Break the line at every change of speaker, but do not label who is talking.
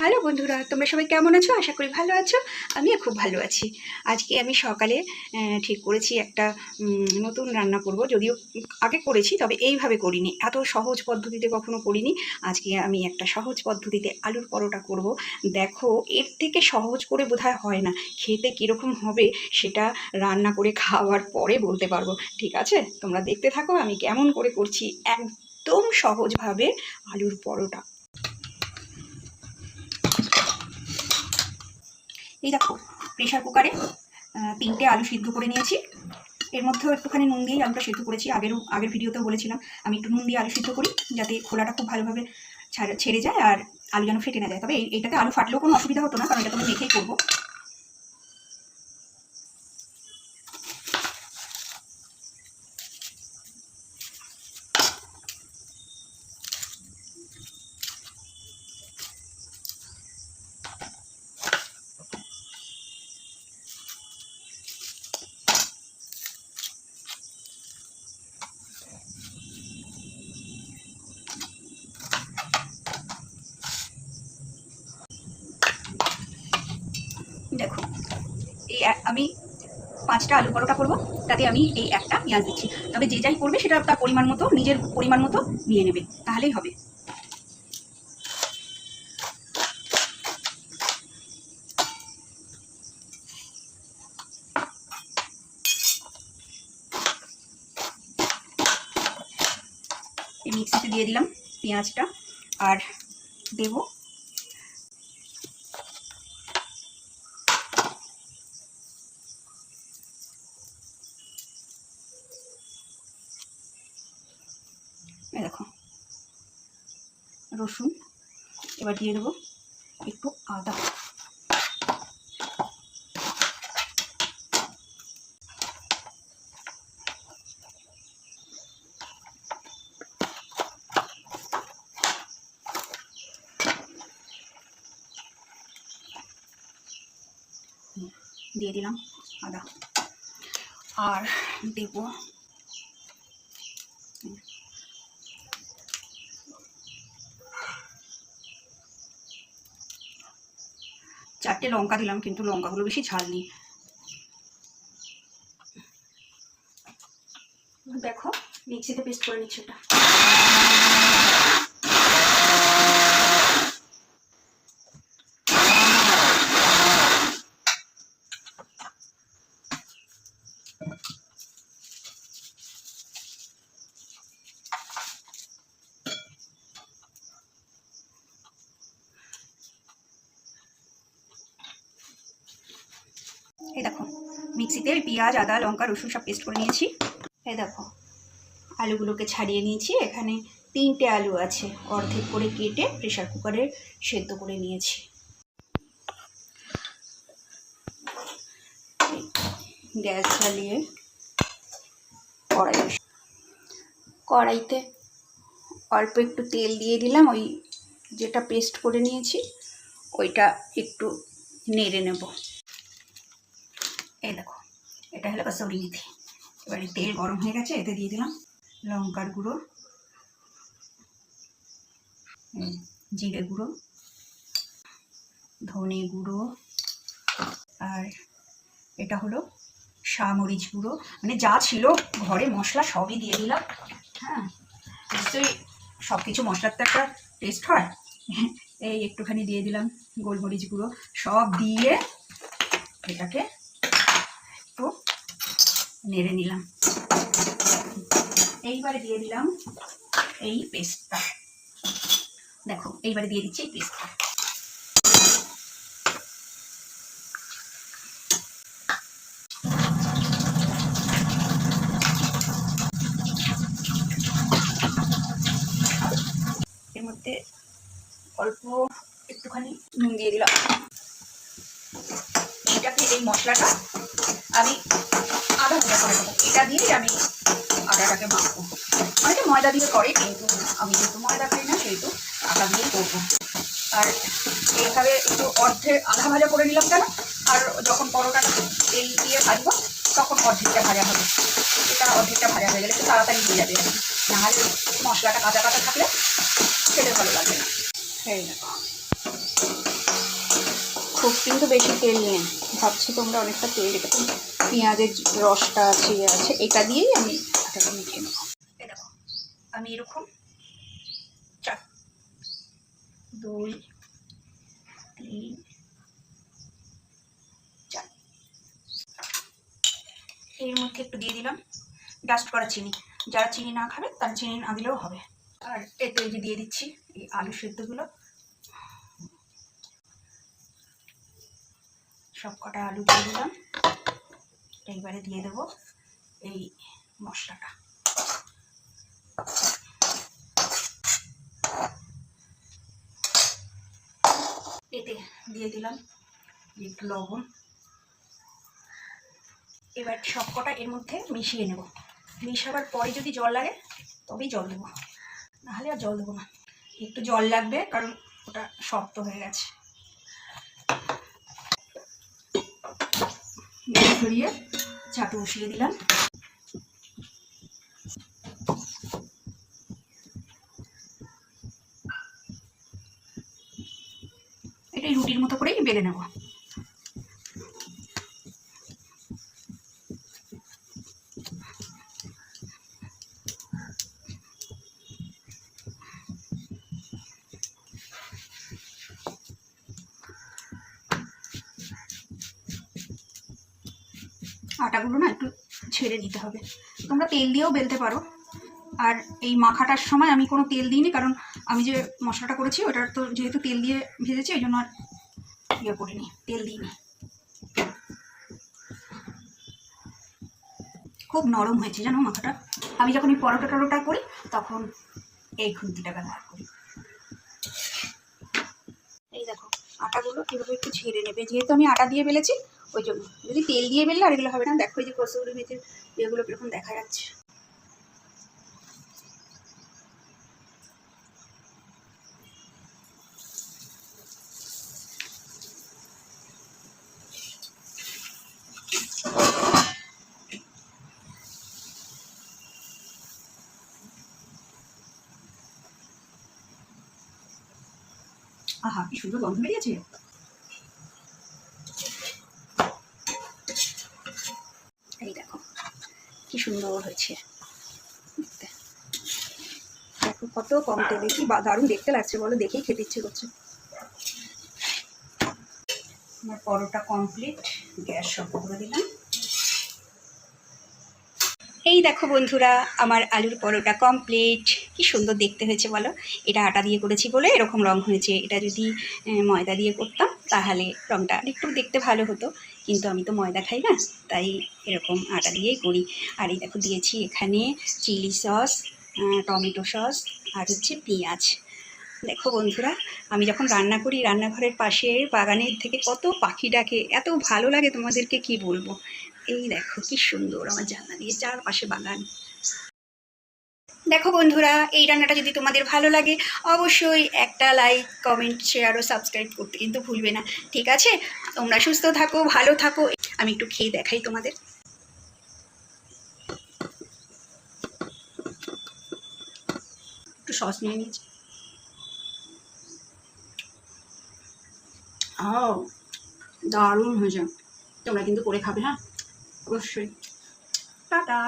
Hello বন্ধুরা, তোমরা সবাই কেমন আছো? আশা করি ভালো আছো। আমিও খুব ভালো আছি। আজকে আমি সকালে ঠিক করেছি একটা নতুন রান্না করব। যদিও আগে করেছি, তবে এইভাবে করিনি। এত সহজ পদ্ধতিতে কখনো করিনি। আজকে আমি একটা সহজ পদ্ধতিতে আলুর পরোটা করব। দেখো, এর থেকে সহজ করে বোধহয় হয় না। খেতে কীরকম হবে, সেটা রান্না করে খাওয়ার পরে বলতে পারব। ঠিক আছে? তোমরা দেখতে থাকো, আমি কেমন করে করছি। একদম সহজভাবে আলুর পরোটা। এই দেখো প্রেশার কুকারে তিনটে আলু সিদ্ধ করে নিয়েছি। এর মধ্যেও একটুখানি নুন দিয়েই আলুটা সিদ্ধ করেছি। আগেরও আগের ভিডিওতেও বলেছিলাম, আমি একটু নুন দিয়ে আলু সিদ্ধ করি, যাতে খোলাটা খুব ভালোভাবে ছাড়- যায় আর আলু যেন ফেটে না যায়। তবে এই- এইটাতে আলু ফাটলেও কোনো অসুবিধা হতো না, কারণ এটা তো আমি মেখেই করব দেখো এই এক- আমি পাঁচটা আলু পরোটা করব, তাতে আমি এই একটা পেঁয়াজ দিচ্ছি। তবে যে যাই করবে সেটা তার পরিমাণ মতো, নিজের পরিমাণ মতো নিয়ে নেবে, তাহলেই হবে। মিক্সিতে দিয়ে দিলাম পেঁয়াজটা, আর দেবো এই দেখো রসুন এবার দিয়ে দেবো একটু আদা। দিয়ে দিলাম আদা। আর দেবো চারটে লঙ্কা দিলাম কিন্তু লঙ্কাগুলো বেশি ঝাল নেই দেখো মিক্সিতে পেস্ট করে নিচ্ছি ওটা। এই দেখো মিক্সিতে পেঁয়াজ, আদা, লঙ্কা, রসুন সব পেস্ট করে নিয়েছি। এই দেখো, আলুগুলোকে ছাড়িয়ে নিয়েছি। এখানে তিনটে আলু আছে, অর্ধেক করে কেটে প্রেশার কুকারে সেদ্ধ করে নিয়েছি। গ্যাস জ্বালিয়ে কড়াই কড়াইতে অল্প একটু তেল দিয়ে দিলাম, ওই যেটা পেস্ট করে নিয়েছি, ওইটা একটু নেড়ে নেব। এটা হলো কসৌরি মেথি এবারে তেল গরম হয়ে গেছে, এতে দিয়ে দিলাম লঙ্কার গুঁড়ো জিরে গুঁড়ো, ধনে গুঁড়ো, আর এটা হলো শামরিচ গুঁড়ো। মানে যা ছিল ঘরে মশলা সবই দিয়ে দিলাম হ্যাঁ। নিশ্চয়ই সব কিছু মশলার তো একটা টেস্ট হয়। এই একটুখানি দিয়ে দিলাম গোলমরিচ গুঁড়ো, সব দিয়ে এটাকে একটু নেড়ে নিলাম। এইবারে দিয়ে দিলাম এই পেস্টটা। দেখো, এইবারে দিয়ে দিচ্ছি এই পেস্টটা। এর মধ্যে অল্প একটুখানি নুন দিয়ে দিলাম। এইটাকে এই মশলাটা আমি আধা ঘণ্টা করে এটা দিয়েই আমি আটাটাকে মাখবো। অনেকে ময়দা দিয়ে করে, কিন্তু আমি যেহেতু ময়দা খাই না, সেহেতু আটা দিয়েই করব। আর এইভাবে একটু অর্ধেক আধা ভাজা করে নিলাম কেন? আর যখন পরোটা তেল দিয়ে ভাজবো, তখন অর্ধেকটা ভাজা হবে। এটা অর্ধেকটা ভাজা হয়ে গেলে একটু তাড়াতাড়ি হয়ে যাবে। না হলে মশলাটা কাঁচা কাঁচা থাকলে খেতে ভালো লাগবে না। এই খুব কিন্তু বেশি তেল নেই ভাবছি তোমরা অনেকটা তেল রেখে পেঁয়াজের রসটা আছে ইয়ে আছে, এটা দিয়েই আমি আটাটা মেখে নেব। আমি এরকম চার, দুই, তিন, চার। এর মধ্যে একটু দিয়ে দিলাম ডাস্ট করা চিনি। যারা চিনি না খাবে, তারা চিনি না দিলেও হবে। আর এতে যে দিয়ে দিচ্ছি, এই আলু সেদ্ধগুলো। সব কটা আলু দিয়ে দিলাম। এইবারে দিয়ে দেবো এই মশলাটা। এতে দিয়ে দিলাম একটু লবণ। এবার সব কটা এর মধ্যে মিশিয়ে নেব। মিশাবার পরে যদি জল লাগে, তবেই জল দেবো। নাহলে আর জল দেবো না। একটু জল লাগবে, কারণ ওটা শক্ত হয়ে গেছে। জল ছড়িয়ে ছাটু বসিয়ে দিলাম। এটাই রুটির মতো করেই বেলে নেব। আটাগুলো না একটু ছেড়ে দিতে হবে। তোমরা তেল দিয়েও বেলতে পারো। আর এই মাখাটার সময় আমি কোনো তেল দিইনি, কারণ আমি যে মশলাটা করেছি, ওটার তো যেহেতু তেল দিয়ে ভেজেছি ওই জন্য আর ইয়ে করিনি, তেল দিইনি। খুব নরম হয়েছে, জানো মাথাটা? আমি যখন এই পরোটা টরোটা করি, তখন এই খুন্তিটা ব্যবহার করি। এই দেখো, আটাগুলো কীভাবে একটু ছেড়ে নেবে। যেহেতু আমি আটা দিয়ে বেলেছি ওই জন্য যদি তেল দিয়ে বেললে আর এগুলো হবে না, দেখো এই যে কসুরি মেথির এগুলো কীরকম দেখা যাচ্ছে। আহা, কি সুন্দর গন্ধ বেরিয়েছে এই দেখো কি সুন্দর হয়েছে। দেখো কত কম তেলে, কি দারুণ দেখতে লাগছে বলো, দেখেই খেতে ইচ্ছে করছে। আমার পরোটা কমপ্লিট গ্যাস সব করে দিলাম। এই দেখো বন্ধুরা, আমার আলুর পরোটা কমপ্লিট কি সুন্দর দেখতে হয়েছে বলো। এটা আটা দিয়ে করেছি বলে এরকম রং হয়েছে। এটা যদি ময়দা দিয়ে করতাম তাহলে রংটা একটু দেখতে ভালো হতো। কিন্তু আমি তো ময়দা খাই না, তাই এরকম আটা দিয়েই করি। আর এই দেখো দিয়েছি এখানে চিলি সস টমেটো সস আর হচ্ছে পেঁয়াজ। দেখো বন্ধুরা, আমি যখন রান্না করি রান্নাঘরের পাশে বাগানের থেকে কত পাখি ডাকে, এত ভালো লাগে তোমাদেরকে কি বলব? এই দেখো কি সুন্দর আমার জানলা দিয়ে চারপাশে বাগান। দেখো বন্ধুরা এই রান্নাটা যদি তোমাদের ভালো লাগে অবশ্যই একটা লাইক কমেন্ট শেয়ার ও সাবস্ক্রাইব করতে কিন্তু ভুলবে না। ঠিক আছে? তোমরা সুস্থ থাকো ভালো থাকো। আমি একটু খেয়ে দেখাই তোমাদের। একটু সস নিয়ে নিয়েছি। ও দারুণ হয়েছে। তোমরা কিন্তু করে খাবে হ্যাঁ? অবশ্যই। টাটা।